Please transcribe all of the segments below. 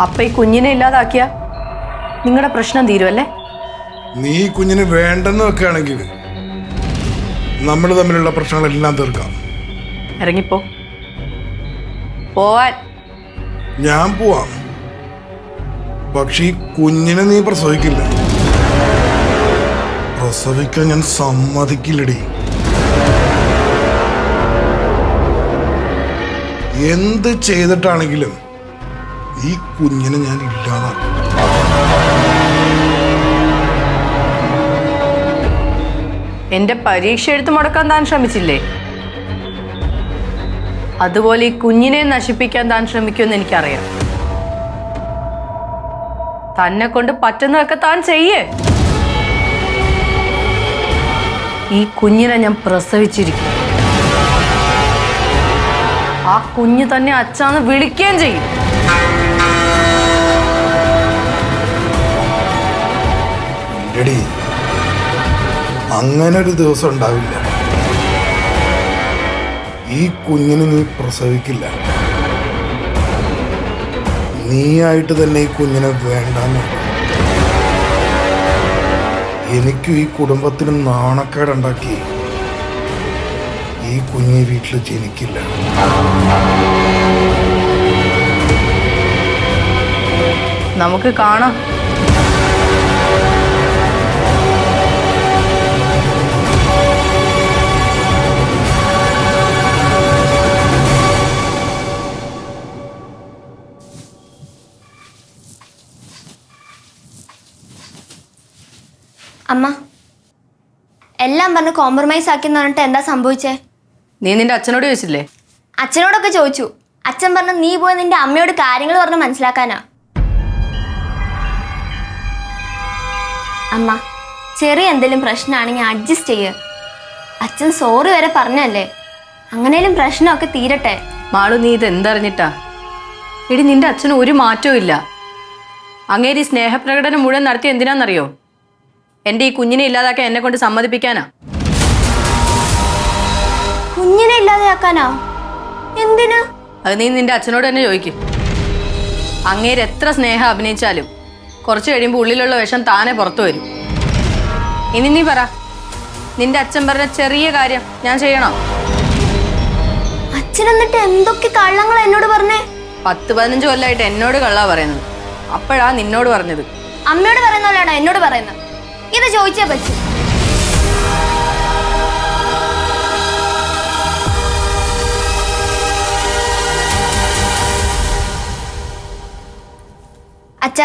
അപ്പൊ ഈ കുഞ്ഞിനെ ഇല്ലാതാക്കിയ? നിങ്ങളുടെ പ്രശ്നം തീരുമല്ലേ നീ കുഞ്ഞിന് വേണ്ടെന്ന് വെക്കുകയാണെങ്കിൽ നമ്മൾ തമ്മിലുള്ള പ്രശ്നങ്ങളെല്ലാം തീർക്കാം. ഇറങ്ങിപ്പോ. പോവാൻ. ഞാൻ പോവാം. പക്ഷെ ഈ കുഞ്ഞിനെ നീ പ്രസവിക്കില്ല. പ്രസവിക്കാൻ ഞാൻ സമ്മതിക്കില്ലടി. എന്ത് ചെയ്തിട്ടാണെങ്കിലും ഈ കുഞ്ഞിനെ ഞാൻ ഇല്ലാതാക്കും. എന്റെ പരീക്ഷ എഴുത്ത് മുടക്കാൻ താൻ ശ്രമിച്ചില്ലേ? അതുപോലെ ഈ കുഞ്ഞിനെ നശിപ്പിക്കാൻ താൻ ശ്രമിക്കുമെന്ന് എനിക്കറിയാം. തന്നെ കൊണ്ട് പറ്റുന്നതൊക്കെ താൻ ചെയ്യേ. ഈ കുഞ്ഞിനെ ഞാൻ പ്രസവിച്ചിരിക്കും. ആ കുഞ്ഞ് തന്നെ അച്ഛാന്ന് വിളിക്കുകയും ചെയ്യും. എടി അങ്ങനെ ഒരു ദിവസം ഉണ്ടാവില്ല. ഈ കുഞ്ഞിന് നീ പ്രസവിക്കില്ല. നീയായിട്ട് തന്നെ ഈ കുഞ്ഞിനെ വേണ്ടെന്ന്. എനിക്കും ഈ കുടുംബത്തിനും നാണക്കേടുണ്ടാക്കി ഈ കുഞ്ഞി വീട്ടിൽ ജനിക്കില്ല. നമുക്ക് കാണാം. അമ്മ എല്ലാം പറഞ്ഞ് കോംപ്രമൈസ് ആക്കിന്ന് പറഞ്ഞിട്ട് എന്താ സംഭവിച്ചേ? നീ നിന്റെ അച്ഛനോട് ചോദിച്ചില്ലേ? അച്ഛനോടൊക്കെ ചോദിച്ചു. അച്ഛൻ പറഞ്ഞു നീ പോയി നിന്റെ അമ്മയോട് കാര്യങ്ങൾ പറഞ്ഞ് മനസ്സിലാക്കാനാ. അമ്മ ചെറിയ എന്തെങ്കിലും പ്രശ്നമാണെങ്കിൽ അഡ്ജസ്റ്റ് ചെയ്യ്. അച്ഛൻ സോറി വരെ പറഞ്ഞല്ലേ? അങ്ങനെയും പ്രശ്നമൊക്കെ തീരട്ടെ. മാളു നീ ഇത് എന്തറിഞ്ഞിട്ടാ? എടി നിന്റെ അച്ഛന് ഒരു മാറ്റവും ഇല്ല. അങ്ങേരി സ്നേഹപ്രകടനം മുഴുവൻ നടത്തി എന്തിനാന്നറിയോ? എന്റെ ഈ കുഞ്ഞിനെ ഇല്ലാതാക്കാൻ എന്നെ കൊണ്ട് സമ്മതിപ്പിക്കാനാ? കുഞ്ഞിനെ ഇല്ലാതെയാക്കാനാ? എന്തിനാ? അത് നീ നിന്റെ അച്ഛനോട് തന്നെ ചോദിക്കും. അങ്ങേര് എത്ര സ്നേഹം അഭിനയിച്ചാലും കുറച്ച് കഴിയുമ്പോൾ ഉള്ളിലുള്ള വിഷം താനെ പുറത്തു വരും. ഇനി നീ പറ നിന്റെ അച്ഛൻ പറഞ്ഞ ചെറിയ കാര്യം ഞാൻ ചെയ്യണോ? അച്ഛൻ എന്നിട്ട് എന്തൊക്കെ കള്ളങ്ങൾ എന്നോട് പറഞ്ഞേ? പത്ത് പതിനഞ്ച് കൊല്ലമായിട്ട് എന്നോട് കള്ളാ പറയുന്നത്. അപ്പോഴാ നിന്നോട് പറഞ്ഞത്. അമ്മയോട് പറയുന്ന പോലെയാണോ എന്നോട് പറയുന്നത്? ഇത് ചോദിച്ചേ പറ്റൂ. അച്ഛ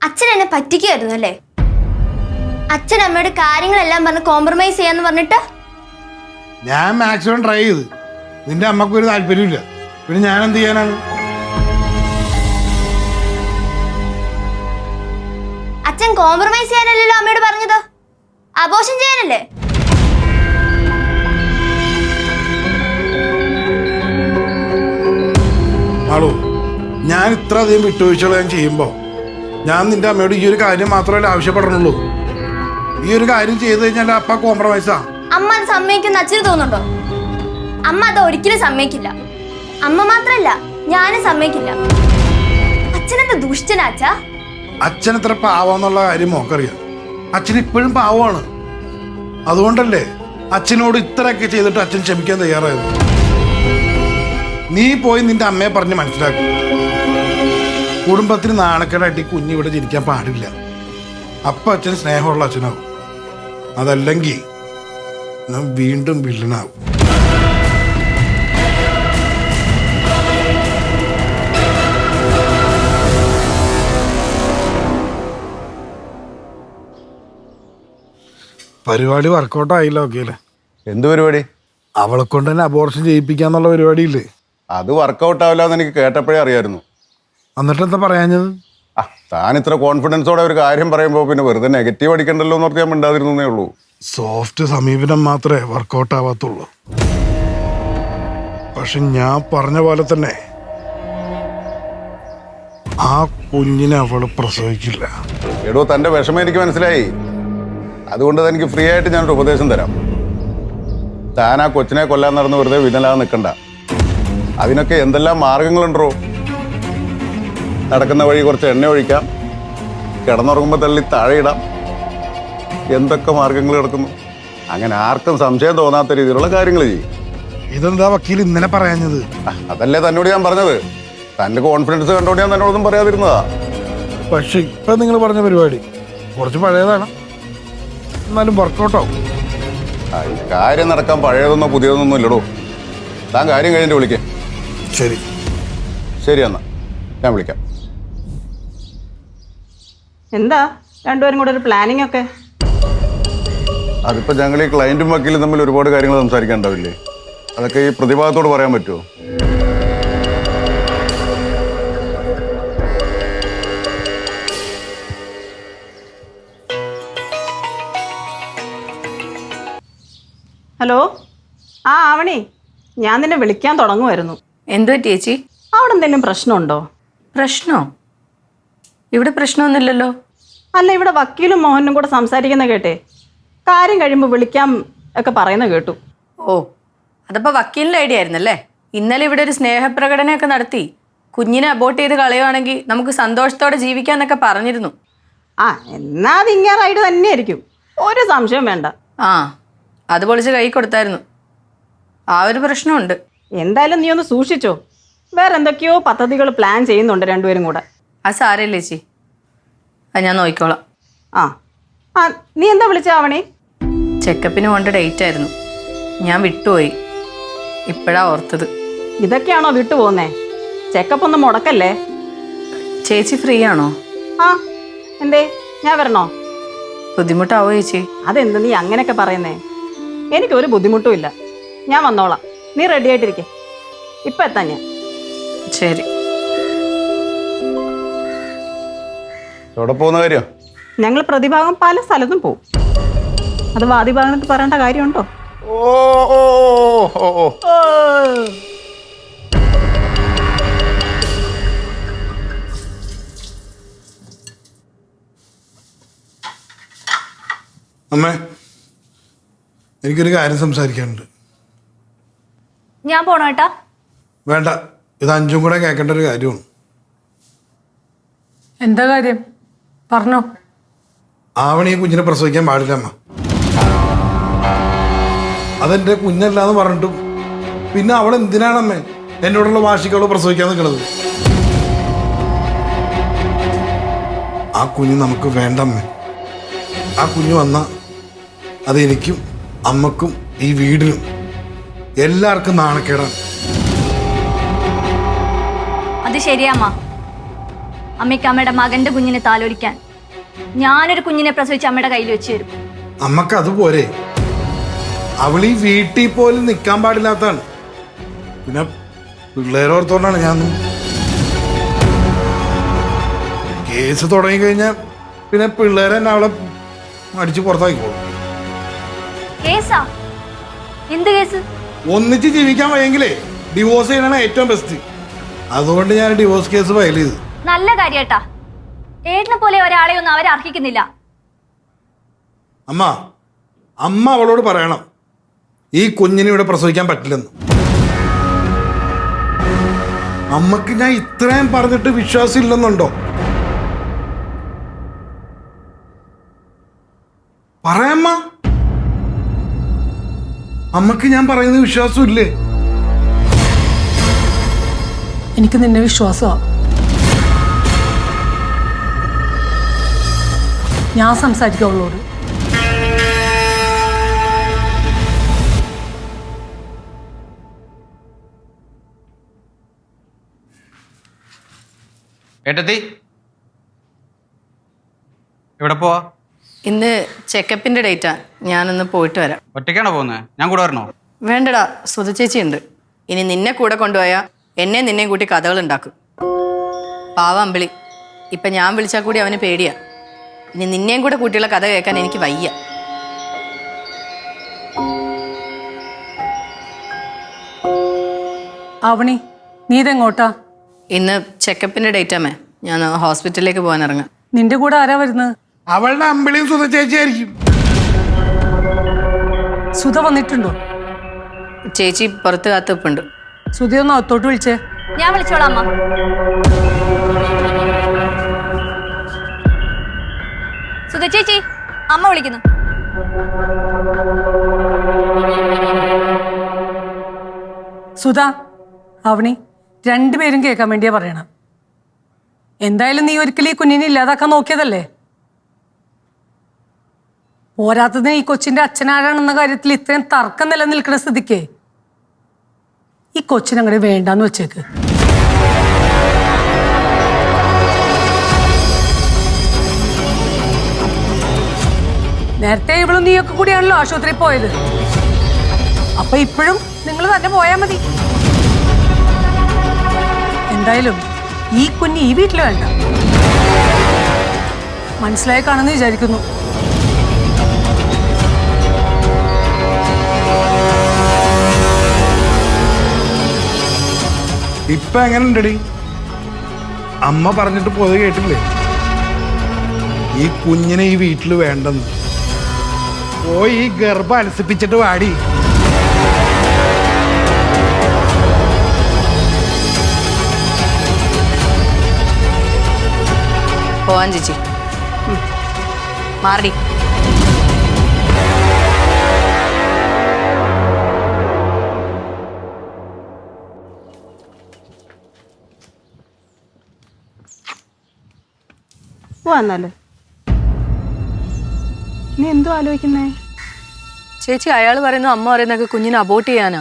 അച്ഛൻ എന്നെ പറ്റിക്കുമായിരുന്നു അല്ലേ? അച്ഛൻ അമ്മയുടെ കാര്യങ്ങളെല്ലാം പറഞ്ഞ് കോംപ്രമൈസ് ചെയ്യാന്ന് പറഞ്ഞിട്ട്? ഞാൻ മാക്സിമം ട്രൈ ചെയ്ത്. നിന്റെ അമ്മക്കൊരു താല്പര്യമില്ല പിന്നെ ഞാൻ എന്ത് ചെയ്യാനാണ്? അച്ഛൻ കോംപ്രമൈസ് ചെയ്യാനല്ലല്ലോ അമ്മയോട് പറഞ്ഞത്? ആഘോഷം ചെയ്യാനല്ലേ? ആളോ ഞാൻ ഇത്ര അധികം വിട്ടുവീഴ്ചകൾ ഞാൻ ചെയ്യുമ്പോൾ ഞാൻ നിന്റെ അമ്മയോട് ഈ ഒരു കാര്യം മാത്രമല്ല ആവശ്യപ്പെടണുള്ളൂ. ഈ ഒരു കാര്യം ചെയ്തു കഴിഞ്ഞാൽ അപ്പ കോംപ്രമൈസാ അമ്മ അത് സമ്മതിക്കുന്ന അച്ഛന് തോന്നുന്നുണ്ടോ? അമ്മ അത് ഒരിക്കലും സമ്മതിക്കില്ല. അമ്മ മാത്രല്ല ഞാനും സമ്മതിക്കില്ല. അച്ഛനെന്താ ദുഷ്ടനാ അച്ഛാ അച്ഛൻ എത്ര പാവാന്നുള്ള കാര്യം മോക്കറിയാം. അച്ഛൻ ഇപ്പോഴും പാവമാണ് അതുകൊണ്ടല്ലേ അച്ഛനോട് ഇത്രയൊക്കെ ചെയ്തിട്ട് അച്ഛൻ ക്ഷമിക്കാൻ തയ്യാറായത്? നീ പോയി നിന്റെ അമ്മയെ പറഞ്ഞ് മനസ്സിലാക്കും. കുടുംബത്തിന് നാണക്കേടായിട്ട് ഈ കുഞ്ഞ് ഇവിടെ ജനിക്കാൻ പാടില്ല. അപ്പൊ അച്ഛൻ സ്നേഹമുള്ള അച്ഛനാവും. അതല്ലെങ്കിൽ വീണ്ടും വില്ലനാവും. പരിപാടി വർക്കൗട്ട് ആയില്ല ഓക്കെ അല്ലേ എന്ത് പരിപാടി? അവളെ കൊണ്ട് തന്നെ അബോർഷൻ ചെയ്യിപ്പിക്കാന്നുള്ള പരിപാടിയില്ലേ. അത് വർക്കൗട്ട് ആവില്ല എന്ന് എനിക്ക് കേട്ടപ്പോഴേ അറിയായിരുന്നു. എന്നിട്ട് എന്താ പറയാഞ്ഞത്? ആ താൻ ഇത്ര കോൺഫിഡൻസോടെ ഒരു കാര്യം പറയുമ്പോൾ പിന്നെ വെറുതെ നെഗറ്റീവ് അടിക്കണ്ടല്ലോ എന്ന് ഞാൻ മിണ്ടാതിരുന്നേ ഉള്ളൂ. സോഫ്റ്റ് സമീപനം മാത്രമേ വർക്കൗട്ട് ആവാത്തുള്ളൂ. പക്ഷെ ഞാൻ പറഞ്ഞ പോലെ തന്നെ ആ കുഞ്ഞിനെ അവൾ പ്രസവിക്കില്ല. എടോ തന്റെ വിഷമം എനിക്ക് മനസ്സിലായി. അതുകൊണ്ട് തനിക്ക് ഫ്രീ ആയിട്ട് ഞാനൊരു ഉപദേശം തരാം. താൻ ആ കൊച്ചിനെ കൊല്ലാൻ നടന്ന് വെറുതെ വിനലാതെ നിൽക്കണ്ട അതിനൊക്കെ എന്തെല്ലാം മാർഗങ്ങളുണ്ടോ? നടക്കുന്ന വഴി കുറച്ച് എണ്ണ ഒഴിക്കാം. കിടന്നുറങ്ങുമ്പോൾ തള്ളി താഴെയിടാം ഇടാം. എന്തൊക്കെ മാർഗങ്ങൾ കിടക്കുന്നു? അങ്ങനെ ആർക്കും സംശയം തോന്നാത്ത രീതിയിലുള്ള കാര്യങ്ങൾ ചെയ്യും. ഇതെന്താ വക്കീൽ ഇന്നലെ പറയാഞ്ഞത്? അതല്ലേ തന്നോട് ഞാൻ പറഞ്ഞത്. തന്റെ കോൺഫിഡൻസ് കണ്ടോണ്ട് ഞാൻ തന്നോടൊന്നും പറയാതിരുന്നതാ. പക്ഷെ ഇപ്പൊ നിങ്ങൾ പറഞ്ഞ പരിപാടി കുറച്ച് പഴയതാണ്. എന്നാലും വർക്കൗട്ടാവും ആ, കാര്യം നടക്കാൻ പഴയതൊന്നോ പുതിയതൊന്നും ഇല്ലടോ. താൻ കാര്യം കഴിഞ്ഞിട്ട് വിളിക്കാം. ശരി. ശരി എന്നാ. ഞാൻ വിളിക്കാം. എന്താ? രണ്ടുപേരും കൂടെ ഒരു പ്ലാനിങ് ഒക്കെ? അതിപ്പോ ഞങ്ങൾ ഈ ക്ലയന്റും വക്കീലും തമ്മിൽ ഒരുപാട് കാര്യങ്ങൾ സംസാരിക്കാൻ ഉണ്ടാവില്ലേ? അതൊക്കെ ഈ പ്രതിഭാഗത്തോട് പറയാൻ പറ്റുമോ ഹലോ? ആ ആവണി. ഞാൻ നിന്നെ വിളിക്കാൻ തുടങ്ങുമായിരുന്നു എന്തു പറ്റി ചേച്ചി? അവിടെ എന്തെങ്കിലും പ്രശ്നമുണ്ടോ? പ്രശ്നോ? ഇവിടെ പ്രശ്നമൊന്നുമില്ലല്ലോ. അല്ല ഇവിടെ വക്കീലും മോഹനും കൂടെ സംസാരിക്കുന്ന കേട്ടേ. കാര്യം കഴിയുമ്പോൾ വിളിക്കാം ഒക്കെ പറയുന്ന കേട്ടു. ഓ അതപ്പോൾ വക്കീലിന്റെ ഐഡിയ ആയിരുന്നല്ലേ? ഇന്നലെ ഇവിടെ ഒരു സ്നേഹപ്രകടനമൊക്കെ നടത്തി. കുഞ്ഞിനെ അബോട്ട് ചെയ്ത് കളയുവാണെങ്കിൽ നമുക്ക് സന്തോഷത്തോടെ ജീവിക്കാന്നൊക്കെ പറഞ്ഞിരുന്നു. ആ എന്നാ അത് ഇങ്ങനെ റൈഡ് തന്നെയായിരിക്കും. ഒരു സംശയം വേണ്ട. ആ. അത് പൊളിച്ച് കൈ കൊടുത്തായിരുന്നു. ആ ഒരു പ്രശ്നമുണ്ട്. എന്തായാലും നീ ഒന്ന് സൂക്ഷിച്ചോ. വേറെ എന്തൊക്കെയോ പദ്ധതികൾ പ്ലാൻ ചെയ്യുന്നുണ്ട് രണ്ടുപേരും കൂടെ. ആ സാരമില്ല ചേച്ചി. അത് ഞാൻ നോക്കിക്കോളാം. ആ ആ നീ എന്താ വിളിച്ച ആവണി? ചെക്കപ്പിന് പോകേണ്ട ഡേറ്റ് ആയിരുന്നു. ഞാൻ വിട്ടുപോയി. ഇപ്പോഴാ ഓർത്തത്. ഇതൊക്കെയാണോ വിട്ടു പോകുന്നേ ചെക്കപ്പ് ഒന്ന് മുടക്കല്ലേ? ചേച്ചി ഫ്രീ ആണോ? ആ എന്തേ? ഞാൻ വരണോ? ബുദ്ധിമുട്ടാവോ ചേച്ചി? അതെന്ത് നീ അങ്ങനെയൊക്കെ പറയുന്നേ? എനിക്കൊരു ബുദ്ധിമുട്ടും ഇല്ല. ഞാൻ വന്നോളാം. നീ റെഡി ആയിട്ടിരിക്കെ. ഇപ്പൊ എത്താം ഞാൻ. ശരി. എവിടെ പോകുന്ന കാര്യം? ഞങ്ങൾ പ്രതിഭാഗം പല സ്ഥലത്തും പോവും. അത് വാദിഭാഗത്ത് പറയേണ്ട കാര്യമുണ്ടോ? ഓ ഓ ഓ ഓ. ഓ. അമ്മേ എനിക്കൊരു കാര്യം സംസാരിക്കാനുണ്ട്. ഞാൻ പോണോ ഏട്ടാ? വേണ്ട. ഇത് അഞ്ചും കൂടെ കേൾക്കേണ്ട ഒരു കാര്യമാണ്. എന്താ കാര്യം? പറഞ്ഞോ. ആവണി കുഞ്ഞിനെ പ്രസവിക്കാൻ പാടില്ല അമ്മ. അതെന്റെ കുഞ്ഞല്ലാന്ന് പറഞ്ഞിട്ടും പിന്നെ അവൾ എന്തിനാണമ്മേ എന്നോടുള്ള വാശിക്ക് അവൾ പ്രസവിക്കാൻ നിൽക്കുന്നത് ആ കുഞ്ഞ് നമുക്ക് വേണ്ടമ്മേ. ആ കുഞ്ഞ് വന്ന അത് എനിക്കും അമ്മക്കും ഈ വീടിനും എല്ലാവർക്കും നാണക്കേടാണ്. അത് ശരിയാമ്മ അമ്മയ്ക്ക് അമ്മയുടെ മകന്റെ കുഞ്ഞിനെ താലോലിക്കാൻ ഞാനൊരു കുഞ്ഞിനെ പ്രസവിച്ച് അമ്മയുടെ കയ്യിൽ വെച്ച് തരും. അമ്മയ്ക്ക് അതുപോലെ അവൾ ഈ വീട്ടിൽ പോലും നിൽക്കാൻ പാടില്ലാത്തതാണ്. പിന്നെ പിള്ളേരോർത്തോണ്ടാണ് ഞാൻ കേസ് തുടങ്ങി കഴിഞ്ഞാൽ പിന്നെ പിള്ളേരെ അവളെ അടിച്ച് പുറത്താക്കിക്കോളും. കേസാ? എന്ത് കേസ്? ഒന്നിച്ച് ജീവിക്കാൻ വയ്യെങ്കിലേ ഡിവോഴ്സ് ചെയ്യണ ഏറ്റവും ബെസ്റ്റ് അതുകൊണ്ട് ഞാൻ ഡിവോഴ്സ് കേസ് ഫയൽ ചെയ്തു. നല്ല കാര്യട്ടാ. ഏട്ടനെ പോലെ ഒരാളെ ഒന്നും അവർ അർഹിക്കുന്നില്ല. അമ്മ അമ്മ അവളോട് പറയണം. ഈ കുഞ്ഞിനെ ഇവിടെ പ്രസവിക്കാൻ പറ്റില്ലെന്ന്. അമ്മയ്ക്ക് ഞാൻ ഇത്രയും പറഞ്ഞിട്ട് വിശ്വാസം ഇല്ലെന്നുണ്ടോ പറയാമ്മ. അമ്മയ്ക്ക് ഞാൻ പറയുന്ന വിശ്വാസം ഇല്ലേ എനിക്ക് നിന്നെ വിശ്വാസമാ. ഞാൻ സംസാരിക്കാം അവളോട് ഏട്ടത്തി? എവിടെ പോവാ? ഇന്ന് ചെക്കപ്പിന്റെ ഡേറ്റാ. ഞാനൊന്ന് പോയിട്ട് വരാം. ഒറ്റയ്ക്കാണോ പോകുന്നത് ഞാൻ കൂടെ വരണോ? വേണ്ടടാ സുധ ചേച്ചി ഉണ്ട്. ഇനി നിന്നെ കൂടെ കൊണ്ടുപോയാ എന്നെ നിന്നെയും കൂട്ടി കഥകൾ ഉണ്ടാക്കും. പാവ അമ്പിളി ഇപ്പം ഞാൻ വിളിച്ചാൽ കൂടി അവന് പേടിയാ. ഇനി നിന്നെയും കൂടെ കൂട്ടിയുള്ള കഥ കേൾക്കാൻ എനിക്ക് വയ്യ. അവണി നീ ഇതെങ്ങോട്ടാ? ഇന്ന് ചെക്കപ്പിന്റെ ഡേറ്റാമേ ഞാൻ ഹോസ്പിറ്റലിലേക്ക് പോകാൻ ഇറങ്ങാം. നിന്റെ കൂടെ ആരാ വരുന്നത്? അവളുടെ അമ്പിളിയും സുധ ചേച്ചിയായിരിക്കും. സുധ വന്നിട്ടുണ്ടോ? ചേച്ചി പുറത്ത് കാത്തുപ്പുണ്ട് സുധിയൊന്ന് അത്തോട്ട് വിളിച്ചേ. ഞാൻ വിളിച്ചോളാം അമ്മ. സുധ ചേച്ചി അമ്മ വിളിക്കുന്നു. സുധ അവണി രണ്ടുപേരും കേൾക്കാൻ വേണ്ടിയാ പറയണം. എന്തായാലും നീ ഒരിക്കലും ഈ കുഞ്ഞിനെ ഇല്ലാതാക്കാൻ നോക്കിയതല്ലേ? പോരാത്തതിന് ഈ കൊച്ചിന്റെ അച്ഛനാരാണെന്ന കാര്യത്തിൽ ഇത്രയും തർക്കം നിലനിൽക്കുന്ന സ്ഥിതിക്ക് ഈ കൊച്ചിനങ്ങടെ വേണ്ടാന്ന് വെച്ചേക്ക്. നേരത്തെ ഇവളും നീയൊക്കെ കൂടിയാണല്ലോ ആശുപത്രിയിൽ പോയത്. അപ്പൊ ഇപ്പോഴും നിങ്ങൾ തന്നെ പോയാൽ മതി. എന്തായാലും ഈ കുഞ്ഞ് ഈ വീട്ടിൽ വേണ്ട. മനസ്സിലായി കാണുമെന്ന് വിചാരിക്കുന്നു. ഇപ്പൊ എങ്ങനെ ഉണ്ടടി അമ്മ പറഞ്ഞിട്ട് പോയത് കേട്ടില്ലേ ഈ കുഞ്ഞിനെ ഈ വീട്ടിൽ വേണ്ടെന്ന്. പോയി ഈ ഗർഭം അലസിപ്പിച്ചിട്ട് വാടി. പോവാൻ ചേച്ചി. മാറടി പോവാന്നാൽ നീ എന്തോ ആലോചിക്കുന്നേ? ചേച്ചി അയാൾ പറയുന്നു അമ്മ പറയുന്നൊക്കെ കുഞ്ഞിനെ അബോട്ട് ചെയ്യാനാ.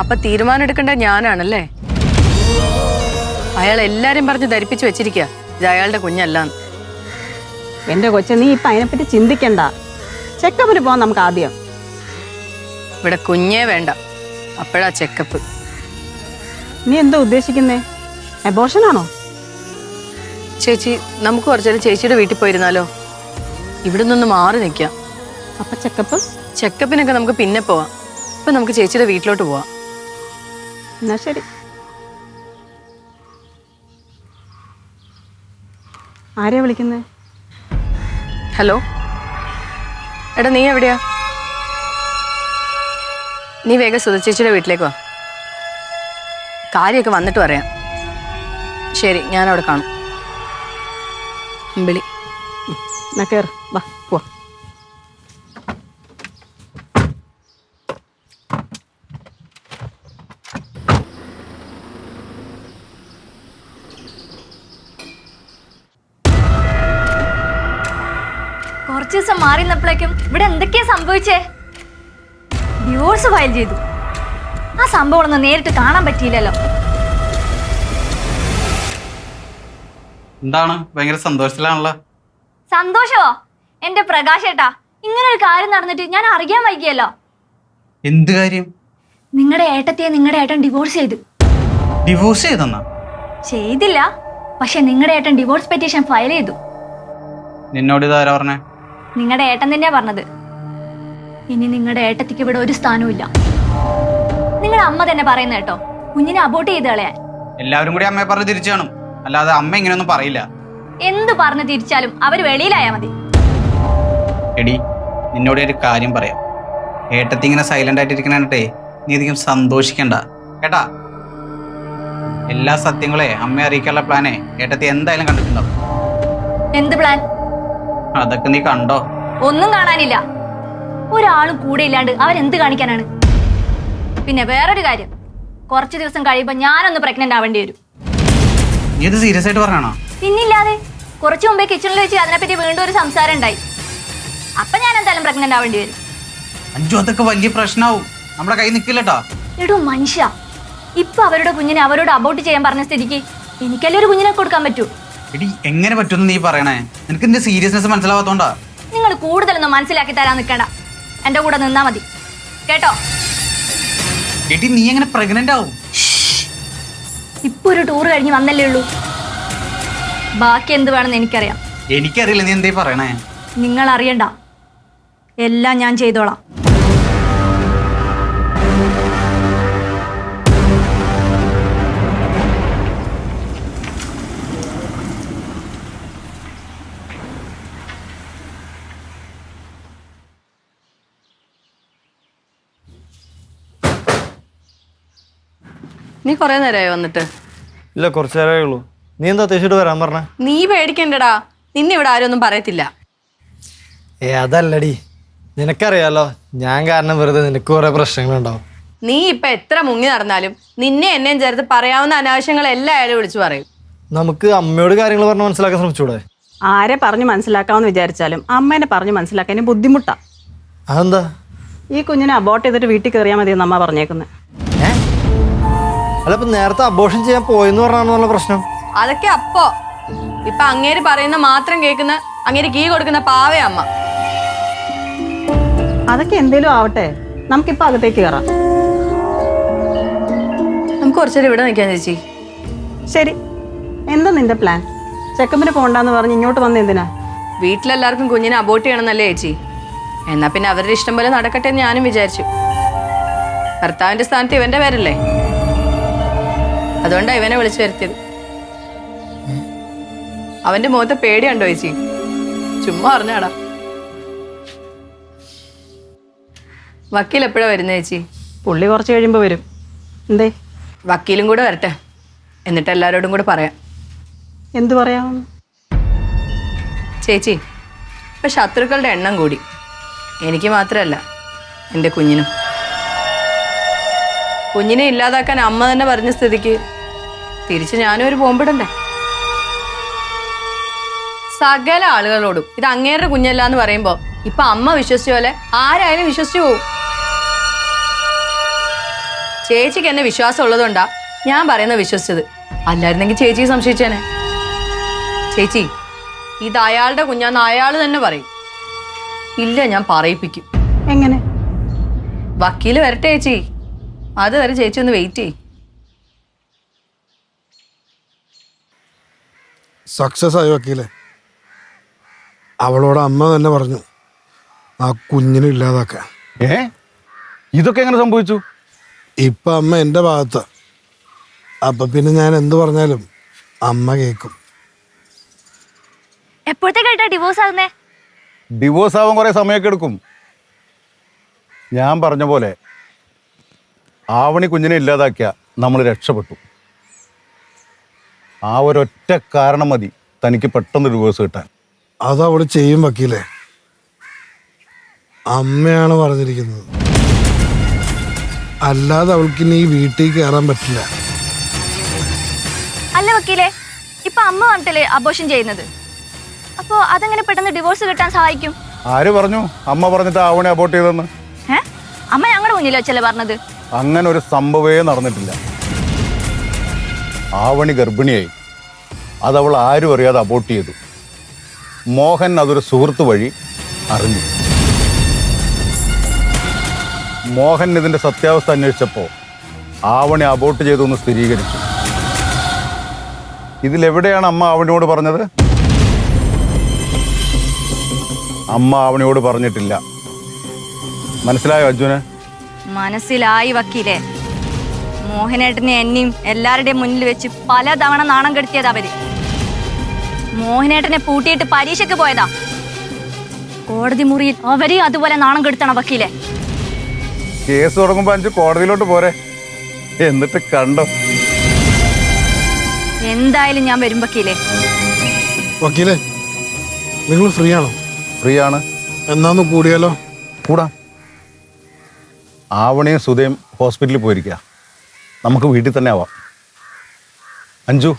അപ്പൊ തീരുമാനം എടുക്കേണ്ട ഞാനാണല്ലേ? അയാൾ എല്ലാരും പറഞ്ഞ് ധരിപ്പിച്ചു വെച്ചിരിക്കുക ഇത് അയാളുടെ കുഞ്ഞല്ലാന്ന്. എന്റെ കൊച്ചു നീ ഇപ്പൊ അതിനെപ്പറ്റി ചിന്തിക്കണ്ട. ചെക്കപ്പിന് പോവാൻ നമുക്ക് ആദ്യം. ഇവിടെ കുഞ്ഞേ വേണ്ട. അപ്പോഴാ ചെക്കപ്പ് നീ എന്തോ ഉദ്ദേശിക്കുന്നേ? അബോർഷനാണോ ചേച്ചി നമുക്ക് കുറച്ചേരം ചേച്ചിയുടെ വീട്ടിൽ പോയിരുന്നാലോ? ഇവിടെ നിന്ന് മാറി നിൽക്കാം. അപ്പൊ ചെക്കപ്പ് ചെക്കപ്പിനൊക്കെ നമുക്ക് പിന്നെ പോവാം. ഇപ്പൊ നമുക്ക് ചേച്ചിയുടെ വീട്ടിലോട്ട് പോവാം. എന്നാ ശരി. ആരെയാ വിളിക്കുന്നത് ഹലോ? എടാ നീ എവിടെയാ? നീ വേഗം സുധ ചേച്ചിയുടെ വീട്ടിലേക്ക് വാ. കാര്യമൊക്കെ വന്നിട്ട് പറയാം. ശരി ഞാനവിടെ കാണും. വിളി എന്നാ വാ പോവാ. കുറച്ച് ദിവസം മാറി നിന്നപ്പോഴേക്കും ഇവിടെ എന്തൊക്കെയാ സംഭവിച്ചേ? ഡിവോഴ്സ് ഫയൽ ചെയ്തു. ആ സംഭവം ഒന്നും നേരിട്ട് കാണാൻ പറ്റിയില്ലല്ലോ. എന്താണ്? ഭയങ്കര സന്തോഷത്തിലാണല്ലോ. സന്തോഷമോ എന്റെ പ്രകാശേട്ടാ ഇങ്ങനെ ഒരു കാര്യം നടന്നിട്ട് ഞാൻ അറിയാൻ വൈകിയല്ലോ. എന്ത് കാര്യം? നിങ്ങളുടെ ഏട്ടത്തെ നിങ്ങളുടെ ഏട്ടൻ ഡിവോഴ്സ് ചെയ്തു. ഡിവോഴ്സ് ചെയ്തെന്നാ? ചെയ്തില്ല പക്ഷെ നിങ്ങളുടെ ഏട്ടൻ ഡിവോഴ്സ് പെറ്റീഷൻ ഫയൽ ചെയ്തു. നിന്നോട് ഇതാരാ പറഞ്ഞേ? നിങ്ങളുടെ ഏട്ടൻ തന്നെയാ പറഞ്ഞത്. ഇനി നിങ്ങളുടെ ഏട്ടത്തിക്ക് ഇവിടെ ഒരു സ്ഥാനവും ഇല്ല നിങ്ങളുടെ അമ്മ തന്നെ പറയുന്ന കേട്ടോ കുഞ്ഞിനെ അബോട്ട് ചെയ്ത് കളയാൻ. എല്ലാവരും കൂടി അമ്മയെ പറഞ്ഞ് തിരിച്ചു കാണും. അല്ലാതെ അമ്മ ഇങ്ങനെയൊന്നും പറയില്ല. എന്ത് പറഞ്ഞു തിരിച്ചാലും അവർ വെളിയിലായാ മതി. എടി നിന്നോട് ഒരു കാര്യം പറയാം. ഏട്ടത്തി ഇങ്ങനെ സൈലന്റ് ആയിട്ട് ആയിട്ടിരിക്കണേ നീ അധികം സന്തോഷിക്കണ്ട. കേട്ടാ? എല്ലാ സത്യങ്ങളെ അമ്മയെ അറിയിക്കാനുള്ള പ്ലാനെ ഏട്ടത്തി എന്തായാലും കണ്ടിട്ടുണ്ടാവും. എന്ത് പ്ലാൻ അതൊക്കെ നീ കണ്ടോ? ഒന്നും കാണാനില്ല. ഒരാളും കൂടെ ഇല്ലാണ്ട് അവരെന്ത് കാണിക്കാനാണ്? പിന്നെ വേറൊരു കാര്യം. കുറച്ച് ദിവസം കഴിയുമ്പോൾ ഞാനൊന്ന് പ്രഗ്നന്റ് ആവേണ്ടി വരും. നീ ഇത് സീരിയസ് ആയിട്ട് പറഞ്ഞാണോ? പിന്നില്ലാതെ. കുറച്ചു മുമ്പേ കിച്ചണിൽ വെച്ച് അതിനെപ്പറ്റി വീണ്ടും ഒരു സംസാരം ഉണ്ടായി. അപ്പൊ ഞാൻ എന്തായാലും പ്രഗ്നന്റ് ആവേണ്ടി വരും. അഞ്ചു അതൊക്കെ വലിയ പ്രശ്നമാവും നമ്മുടെ കൈ നിൽക്കില്ലട്ടോ എടോ മനുഷ്യ. ഇപ്പൊ അവരുടെ കുഞ്ഞിനെ അവരോട് അബോട്ട് ചെയ്യാൻ പറഞ്ഞ സ്ഥിതിക്ക് എനിക്കല്ലേ ഒരു കുഞ്ഞിനെ കൊടുക്കാൻ പറ്റൂ? എടി എങ്ങനെ പറ്റുമെന്ന് നീ പറയണേ? നിനക്ക് ഇതിന്റെ സീരിയസ്നെസ് മനസ്സിലാവാത്തോണ്ടാ? നിങ്ങൾ കൂടുതലൊന്നും മനസ്സിലാക്കി തരാൻ നിൽക്കണ്ട. എന്റെ കൂടെ നിന്നാ മതി. കേട്ടോ? എടി നീ എങ്ങനെ പ്രഗ്നന്റ് ആവും? ഇപ്പൊ ഒരു ടൂർ കഴിഞ്ഞ് വന്നല്ലേ ഉള്ളൂ. ബാക്കി എന്ത് വേണമെന്ന് എനിക്കറിയാം. എനിക്കറിയില്ല നീ എന്തേ പറയണേ? നിങ്ങൾ അറിയണ്ട എല്ലാം ഞാൻ ചെയ്തോളാം. നീ കൊറേ നേരമായി വന്നിട്ട്? ഇല്ല കുറച്ചു നേരമേ ഉള്ളൂ. നീ എന്താ തേച്ചിട്ട് വരാൻ പറഞ്ഞേ? നീ പേടിക്കണ്ടടാ. നിന്നെ ഇവിടെ ആരും ഒന്നും പറയത്തില്ല. ഏ അതല്ലടി. നിനക്കറിയാലോ ഞാൻ കാരണം വെറുതെ നിനക്ക് കുറെ പ്രശ്നങ്ങളുണ്ടാവും നീ ഇപ്പൊ എത്ര മുങ്ങി നടന്നാലും നിന്നെ എന്നെയും ചേർത്ത് പറയാവുന്ന അനാവശ്യങ്ങളെല്ലാം അയാൾ വിളിച്ചു പറയും. നമുക്ക് അമ്മയോട് കാര്യങ്ങൾ പറഞ്ഞ് മനസ്സിലാക്കാൻ ശ്രമിച്ചൂടെ? ആരെ പറഞ്ഞു മനസ്സിലാക്കാമെന്ന് വിചാരിച്ചാലും അമ്മേനെ പറഞ്ഞു മനസ്സിലാക്കാൻ ബുദ്ധിമുട്ടാ. അതെന്താ? ഈ കുഞ്ഞിനെ അബോട്ട് ചെയ്തിട്ട് വീട്ടിൽ കയറിയാൽ മതി എന്ന് അമ്മ പറഞ്ഞേക്കുന്നത് അല്ല ഇപ്പൊ നേരത്തെ അബോഷൻ ചെയ്യാൻ പോയെന്ന് പറഞ്ഞാണെന്നുള്ള പ്രശ്നം. അതൊക്കെ അപ്പോ. ഇപ്പൊ അങ്ങേര് പറയുന്ന മാത്രം കേൾക്കുന്ന അങ്ങേര് കീ കൊടുക്കുന്ന പാവേ അമ്മ അതൊക്കെ എന്തേലും ആവട്ടെ. നമുക്കിപ്പോ അകത്തേക്ക് കയറാം നമുക്ക് കുറച്ചേരം ഇവിടെ നിൽക്കാൻ ചേച്ചി. ശരി. എന്താ നിന്റെ പ്ലാൻ ചെക്കപ്പിന് പോണ്ടെന്ന് പറഞ്ഞ് ഇങ്ങോട്ട് വന്ന എന്തിനാ? വീട്ടിലെല്ലാവർക്കും കുഞ്ഞിനെ അബോട്ട് ചെയ്യണമെന്നല്ലേ ചേച്ചി? എന്നാ പിന്നെ അവരുടെ ഇഷ്ടം പോലെ നടക്കട്ടെ എന്ന് ഞാനും വിചാരിച്ചു. ഭർത്താവിന്റെ സ്ഥാനത്ത് ഇവന്റെ പേരല്ലേ? അതുകൊണ്ടാ ഇവനെ വിളിച്ചു വരുത്തിയത്. അവന്റെ മുഖത്ത് പേടിയുണ്ടോ ചേച്ചി? ചുമ്മാ പറഞ്ഞാടാ. വക്കീൽ എപ്പോഴാ വരുന്നത് ചേച്ചി? പുള്ളി കുറച്ച് കഴിയുമ്പോൾ വരും. എന്തേ? വക്കീലും കൂടെ വരട്ടെ. എന്നിട്ട് എല്ലാവരോടും കൂടെ പറയാം. എന്തു പറയാം? ചേച്ചി ഇപ്പൊ ശത്രുക്കളുടെ എണ്ണം കൂടി. എനിക്ക് മാത്രമല്ല എന്റെ കുഞ്ഞിനും. കുഞ്ഞിനെ ഇല്ലാതാക്കാൻ അമ്മ തന്നെ പറഞ്ഞ സ്ഥിതിക്ക്. തിരിച്ച് ഞാനും ഒരു ബോംബിടണ്ടേ? സകല ആളുകളോടും ഇത് അങ്ങേരുടെ കുഞ്ഞല്ല എന്ന് പറയുമ്പോ ഇപ്പൊ അമ്മ വിശ്വസിച്ച പോലെ ആരായാലും വിശ്വസിച്ചു പോവും. ചേച്ചിക്ക് എന്നെ വിശ്വാസം ഉള്ളതുകൊണ്ടാ ഞാൻ പറയുന്ന വിശ്വസിച്ചത്. അല്ലായിരുന്നെങ്കിൽ ചേച്ചി സംശയിച്ചേനെ. ചേച്ചി ഇത് അയാളുടെ കുഞ്ഞാന്ന് അയാൾ തന്നെ പറയും. ഇല്ല ഞാൻ പറയിപ്പിക്കും. എങ്ങനെ? വക്കീൽ വരട്ടെ ചേച്ചി. അത് വരെ ചേച്ചി ഒന്ന് വെയിറ്റ് ചെയ്യും. സക്സസ് ആയി വക്കീലെ അവളോട് അമ്മ തന്നെ പറഞ്ഞു ആ കുഞ്ഞിനെ ഇല്ലാതാക്കാൻ. ഏ? ഇതൊക്കെ എങ്ങനെ സംഭവിച്ചു? ഇപ്പൊ അമ്മ എന്റെ ഭാഗത്ത്. അപ്പൊ പിന്നെ ഞാൻ എന്ത് പറഞ്ഞാലും അമ്മ കേൾക്കും എപ്പോഴത്തേക്കായിട്ടാ ഡിവോഴ്സ് ആകുന്നേ? ഡിവോഴ്സ് ആവാൻ കുറെ സമയമൊക്കെ എടുക്കും. ഞാൻ പറഞ്ഞ പോലെ ആവണി കുഞ്ഞിനെ ഇല്ലാതാക്കിയ നമ്മൾ രക്ഷപ്പെട്ടു. ആ ഒരൊറ്റ കാരണം മതി തനിക്ക് പെട്ടെന്ന് ഡിവോഴ്സ് കിട്ടാൻ. അത് അവൾ ചെയ്യും വക്കീലേ. അമ്മയാണ് പറഞ്ഞിരിക്കുന്നത്. അല്ലാതെ അവൾക്ക് ഇനി വീട്ടിൽ കയറാൻ പറ്റില്ല. അല്ല വക്കീലെ ഇപ്പൊ അമ്മ പറഞ്ഞിട്ടല്ലേ അബോഷൻ ചെയ്യുന്നത്? അപ്പോ അതെങ്ങനെ പെട്ടെന്ന് ഡിവോഴ്സ് കിട്ടാൻ സഹായിക്കും? ആര് പറഞ്ഞു? അമ്മ പറഞ്ഞിട്ട് ആവണി അബോട്ട് ചെയ്തെന്ന് ഏ? അമ്മ ഞങ്ങളുടെ മുന്നിലോ വെച്ചല്ലേ പറഞ്ഞത്? അങ്ങനെ ഒരു സംഭവമേ നടന്നിട്ടില്ല. ആവണി ഗർഭിണിയായി. അതവൾ ആരും അറിയാതെ അബോട്ട് ചെയ്തു. മോഹൻ അതൊരു സുഹൃത്ത് വഴി അറിഞ്ഞു. മോഹൻ ഇതിന്റെ സത്യാവസ്ഥ അന്വേഷിച്ചപ്പോൾ ആവണി അബോട്ട് ചെയ്തു എന്ന് സ്ഥിരീകരിച്ചു. ഇതിലെവിടെയാണ് അമ്മ ആവണിയോട് പറഞ്ഞത്? അമ്മ ആവണിയോട് പറഞ്ഞിട്ടില്ല. മനസ്സിലായോ അർജുന് മനസ്സിലായി വക്കീലെ. മോഹനേട്ടനെ എന്നെയും എല്ലാവരുടെയും മുന്നിൽ വെച്ച് പലതവണ നാണം കെടുത്തിയതാ അവർ. മോഹനേട്ടനെ പൂട്ടിയിട്ട് പരീക്ഷയ്ക്ക് പോയതാ. കോടതി മുറിയിൽ അവരെയും അതുപോലെ നാണം കെടുത്തണം വക്കീലെ. കേസ് തുടങ്ങുമ്പോ അഞ്ച് കോടതിയിലോട്ട് പോരെ. എന്നിട്ട് കണ്ടോ? എന്തായാലും ഞാൻ വരും വക്കീലെ. വക്കീലെ നിങ്ങൾ ഫ്രീ ആണോ ഫ്രീ ആണ് എന്നാന്ന് കൂടിയാലോ? കൂടാ. ആവണിയും സുധയും ഹോസ്പിറ്റലിൽ പോയിരിക്കുക നമുക്ക് വീട്ടിൽ തന്നെ ആവാം. അഞ്ജു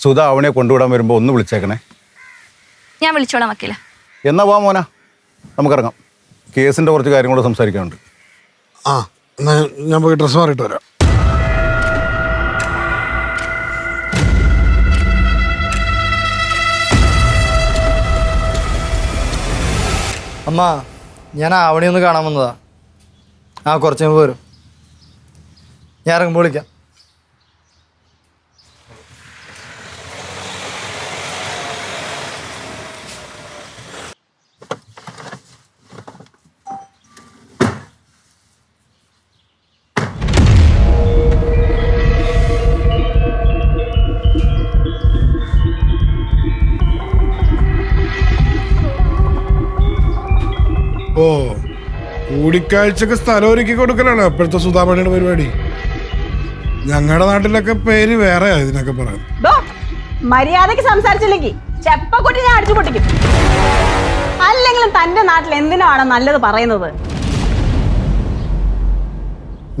സുധ ആവണയെ കൊണ്ടുവിടാൻ വരുമ്പോൾ ഒന്ന് വിളിച്ചേക്കണേ. ഞാൻ വിളിച്ചോളാം വക്കീല. എന്നാ പോവാ മോന. നമുക്കിറങ്ങാം. കേസിന്റെ കുറച്ച് കാര്യം കൂടെ സംസാരിക്കാനുണ്ട്. ആ എന്നാ ഞാൻ പോയി ഡ്രസ്സ് മാറിയിട്ട് വരാം. അമ്മ ഞാൻ ആവണി ഒന്ന് കാണാൻ വന്നതാ. ആ കുറച്ച് വരും. ഞാൻ ഇറങ്ങുമ്പോൾ വിളിക്കാം. കൂടിക്കാഴ്ചക്ക് സ്ഥലം ഒരുക്കി കൊടുക്കലാണ് ഇപ്പോഴത്തെ സുധാമണിയുടെ പരിപാടി. ഞങ്ങളുടെ നാട്ടിലൊക്കെ പേര് വേറെ ഇതിനൊക്കെ പറയാം ഡോ മര്യാദയ്ക്ക് സംസാരിച്ചില്ലെങ്കിൽ ചെപ്പക്കുട്ടി ഞാൻ അടിച്ചു പൊട്ടിക്കും. അല്ലെങ്കിലും തന്റെ നാട്ടിൽ എന്തിനാണ് നല്ലത് പറയുന്നത്?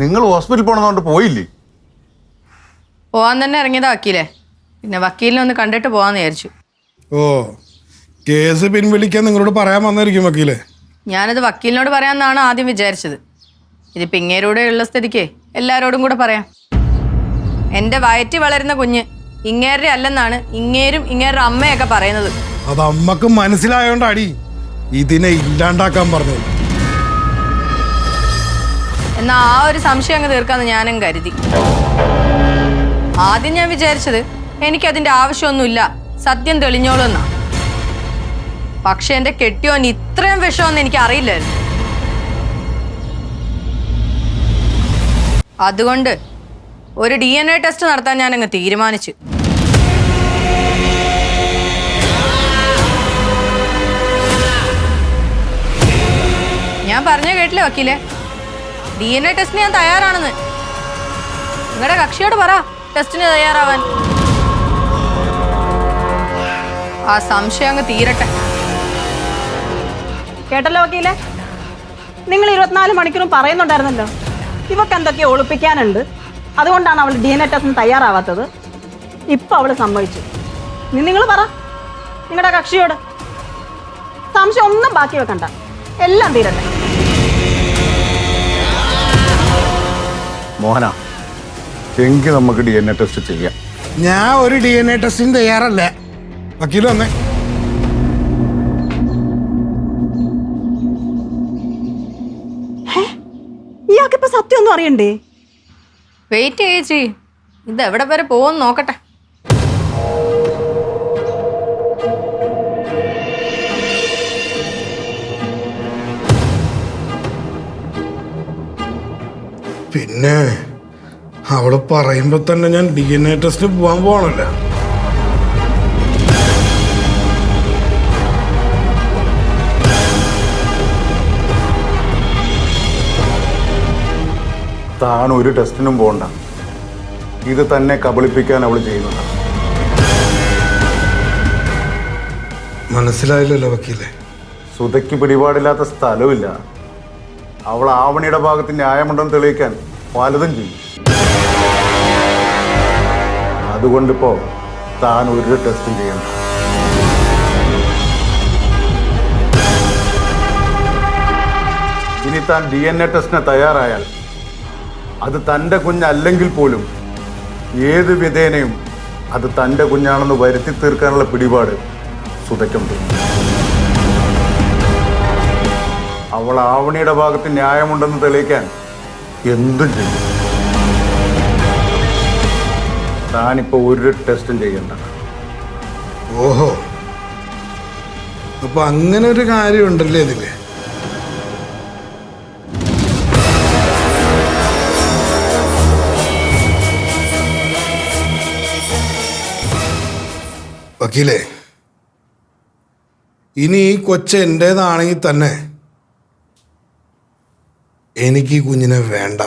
നിങ്ങൾ ഹോസ്പിറ്റലിൽ പോണതുകൊണ്ട് പോയില്ലേ? പോവാൻ തന്നെ ഇറങ്ങിയതാ വക്കീലേ. പിന്നെ വക്കീലിനെ ഒന്ന് കണ്ടിട്ട് പോവാന്ന് വിചാരിച്ചു. ഓ കേസ് പിൻവലിക്കാൻ നിങ്ങളോട് പറയാൻ വന്നായിരിക്കും വക്കീലെ. ഞാനത് വക്കീലിനോട് പറയാമെന്നാണ് ആദ്യം വിചാരിച്ചത്. ഇതിപ്പോൾ ഇങ്ങേരൂടെ ഉള്ള സ്ഥിതിക്ക് എല്ലാവരോടും കൂടെ പറയാം. എന്റെ വയറ്റി വളരുന്ന കുഞ്ഞ് ഇങ്ങേരുടെ അല്ലെന്നാണ് ഇങ്ങേരും ഇങ്ങേരുടെ അമ്മയൊക്കെ പറയുന്നത്. അത് അമ്മയ്ക്ക് മനസ്സിലായോണ്ടാടി ഇതിനെ ഇല്ലാണ്ടാക്കാൻ പറഞ്ഞു എന്നാ ആ ഒരു സംശയം അങ്ങ് തീർക്കാന്ന് ഞാനും കരുതി. ആദ്യം ഞാൻ വിചാരിച്ചത് എനിക്കതിന്റെ ആവശ്യമൊന്നുമില്ല. സത്യം തെളിഞ്ഞോളൂന്നാ. പക്ഷെ എന്റെ കെട്ടിയോൻ ഇത്രയും വിഷമെന്ന് എനിക്ക് അറിയില്ലായിരുന്നു. അതുകൊണ്ട് ഒരു ഡി എൻ എ ടെസ്റ്റ് നടത്താൻ ഞാൻ അങ്ങ് തീരുമാനിച്ചു. ഞാൻ പറഞ്ഞു കേട്ടില്ലേ വക്കീലെ? ഡി എൻ എ ടെസ്റ്റിന് ഞാൻ തയ്യാറാണെന്ന്. നിങ്ങളുടെ കക്ഷിയോട് പറ ടെസ്റ്റിന് തയ്യാറാവാൻ. ആ സംശയം അങ്ങ് തീരട്ടെ. കേട്ടല്ലോ വക്കീലെ? നിങ്ങൾ ഇരുപത്തിനാല് മണിക്കൂറും പറയുന്നുണ്ടായിരുന്നല്ലോ. ഇവക്ക് എന്തൊക്കെയോ ഒളിപ്പിക്കാനുണ്ട്. അതുകൊണ്ടാണ് അവൾ ഡി എൻ എ ടെസ്റ്റിന് തയ്യാറാവാത്തത്. ഇപ്പൊ അവൾ സംഭവിച്ചു ഇനി നിങ്ങൾ പറ. നിങ്ങളുടെ കക്ഷിയോട്. സംശയം ഒന്നും ബാക്കി വെക്കണ്ട. എല്ലാം തീരട്ടെ. മോഹന എങ്കിൽ നമുക്ക് ഡി എൻ എ ടെസ്റ്റ് ചെയ്യാം. ഞാൻ ഒരു ഡി എൻ എ ടെസ്റ്റിന് തയ്യാറല്ല. വക്കീൽ വന്നേ. സത്യം ഒന്നും അറിയണ്ടേ? വെയിറ്റ് ചേച്ചി ഇത് എവിടെ വരെ പോകുമെന്ന് നോക്കട്ടെ. പിന്നെ അവൾ പറയുമ്പോ തന്നെ ഞാൻ ഡി എൻ എ ടെസ്റ്റ് പോവാൻ പോകണല്ലോ താൻ ഒരു ടെസ്റ്റിനും പോകണ്ട ഇത് തന്നെ കബളിപ്പിക്കാൻ അവൾ ചെയ്യുന്നത് മനസ്സിലായില്ലല്ലോ വക്കീലെ. സുതയ്ക്ക് പിടിപാടില്ലാത്ത സ്ഥലമില്ല അവൾ ആവണിയുടെ ഭാഗത്ത് ന്യായമുണ്ടെന്ന് തെളിയിക്കാൻ പലതും ചെയ്യും. അതുകൊണ്ടിപ്പോ താൻ ഒരു ടെസ്റ്റും ചെയ്യണ്ട. ഇനി താൻ ഡി എൻ എ ടെസ്റ്റിന് തയ്യാറായാൽ അത് തന്റെ കുഞ്ഞല്ലെങ്കിൽ പോലും ഏത് വിധേനയും അത് തന്റെ കുഞ്ഞാണെന്ന് വരുത്തി തീർക്കാനുള്ള പിടിപാട് സുതയ്ക്കുണ്ട് അവൾ ആവണിയുടെ ഭാഗത്ത് ന്യായമുണ്ടെന്ന് തെളിയിക്കാൻ എന്തും ചെയ്യും. താനിപ്പോ ഒരു ടെസ്റ്റും ചെയ്യണ്ട. ഓഹോ. അപ്പൊ അങ്ങനെ ഒരു കാര്യമുണ്ടല്ലേ ഇതിൽ? വക്കീലേ ഇനി ഈ കൊച്ച് തന്നെ എനിക്ക് ഈ കുഞ്ഞിനെ വേണ്ട.